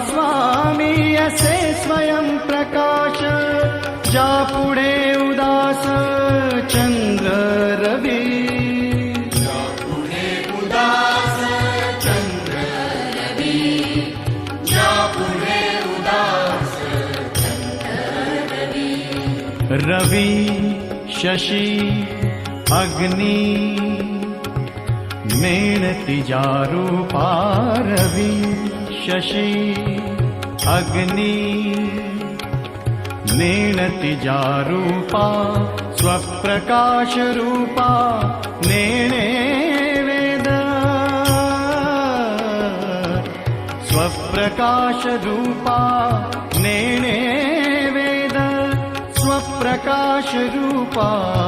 स्वामी असे स्वयं प्रकाश। जा पुढे उदास चंद्र रविस चन्द्रुरे उदास रवि शशि अग्नि नेणति जारूपा स्वप्रकाशरूपा नेणे वेद। स्वप्रकाशरूपा नेणे वेद। स्वप्रकाशरूपा